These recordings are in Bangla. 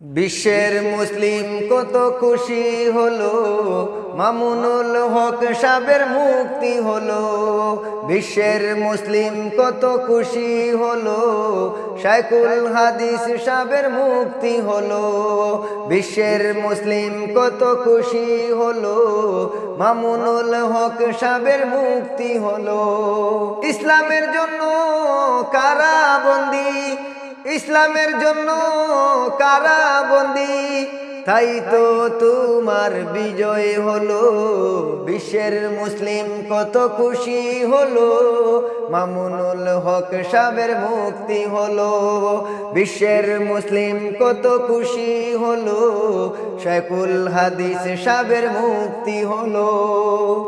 বিশ্বের মুসলিম কত খুশি হলো? মামুনুল হক সাবের মুক্তি হলো। বিশ্বের মুসলিম কত খুশি হলো? শাইকুল হাদিস সাবের মুক্তি হলো। বিশ্বের মুসলিম কত খুশি হলো? মামুনুল হক সাবের মুক্তি হলো। ইসলামের জন্য কারাবন্দী। ইসলামের জন্য কারাবন্দি তাই তো তোমার বিজয় হলো। বিশ্বের মুসলিম কত খুশি হলো। মামুনুল হক সাবের মুক্তি হলো। বিশ্বের মুসলিম কত খুশি হলো। শেকুল হাদিস সাবের মুক্তি হলো।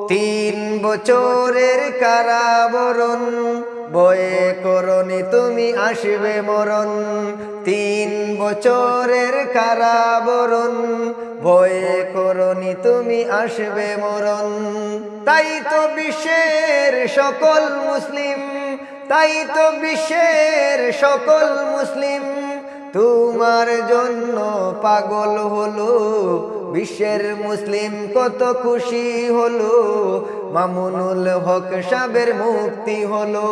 তিন বছরের কারাবরণ বয়ে করনি তুমি আসবে মরণ। তিন বছরের কারাবরণ। ভয়ে করনি তুমি আসবে মরণ। তাই তো বিশ্বের সকল মুসলিম, তাই তো বিশ্বের সকল মুসলিম। তোমার জন্য পাগল হলো বিশ্বের মুসলিম কত খুশি হলো? মামুনুল হক সাবের মুক্তি হলো।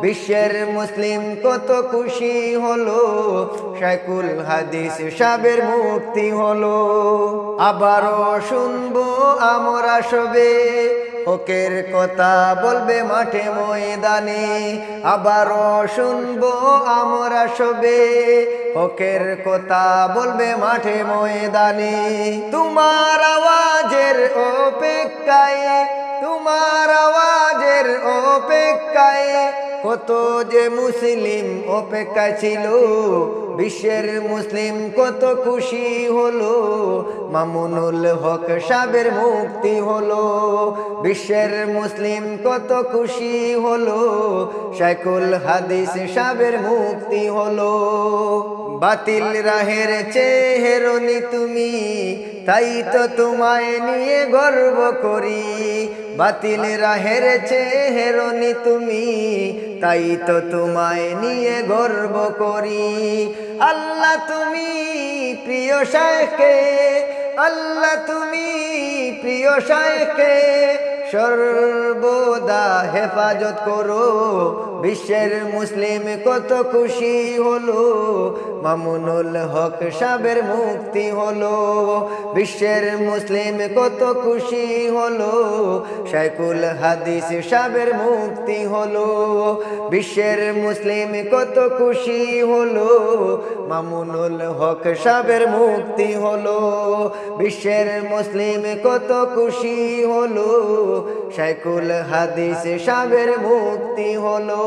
বিশ্বের মুসলিম কত খুশি হলো? শাইকুল হাদিস সাবের মুক্তি হলো। আবারও শুনব আমরা সবে। হকের কথা বলবে মাঠে ময়দানে, আবারও শুনব আমরা সবে। হকের কথা বলবে মাঠে ময়দানে, তোমার আওয়াজের অপেক্ষায়, তোমার আওয়াজের অপেক্ষায়। কত যে মুসলিম অপেক্ষা ছিল, বিশ্বের মুসলিম কত খুশি হলো, মামুনুল হক সাবের মুক্তি হলো। বিশ্বের মুসলিম কত খুশি হলো? শাইকুল হাদিস সাবের মুক্তি হলো। বাতিল রাহের চেহেরনি তুমি, তাই তো তোমায় নিয়ে গর্ব করি। বাতিল রাহের চেহেরনি তুমি, তাই তো তোমায় নিয়ে গর্ব করি। আল্লাহ তুমি প্রিয় শায়কে আল্লাহ তুমি প্রিয় শায়কে সর্বদা হেফাজত করো। বিশ্বের মুসলিম কত খুশি হলো। মামুনুল হক সাবের মুক্তি হলো। বিশ্বের মুসলিম কত খুশি হলো। শাইকুল হাদিস সাবের মুক্তি হলো। বিশ্বের মুসলিম কত খুশি হলো। মামুনুল হক সাবের মুক্তি হলো। বিশ্বের মুসলিম কত খুশি হলো। শাইকুল হাদিস সাবের মুক্তি হলো।